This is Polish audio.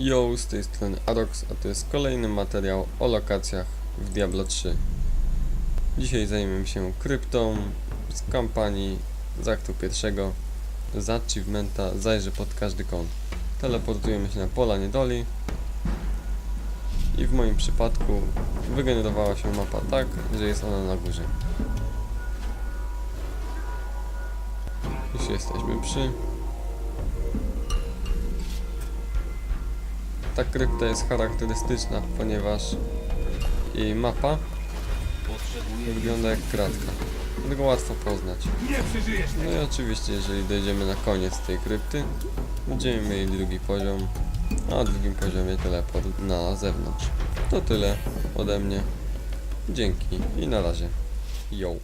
Yo, z tej strony Arox, a to jest kolejny materiał o lokacjach w Diablo 3. Dzisiaj zajmiemy się kryptą z kampanii z aktu pierwszego. Z achievementa pod każdy kąt. Teleportujemy się na pola niedoli i w moim przypadku wygenerowała się mapa tak, że jest ona na górze. Już jesteśmy przy Ta krypta jest charakterystyczna, ponieważ jej mapa wygląda jak kratka. Dlatego łatwo poznać. No i oczywiście, jeżeli dojdziemy na koniec tej krypty, będziemy mieli drugi poziom, a na drugim poziomie teleport na zewnątrz. To tyle ode mnie. Dzięki i na razie. Yo.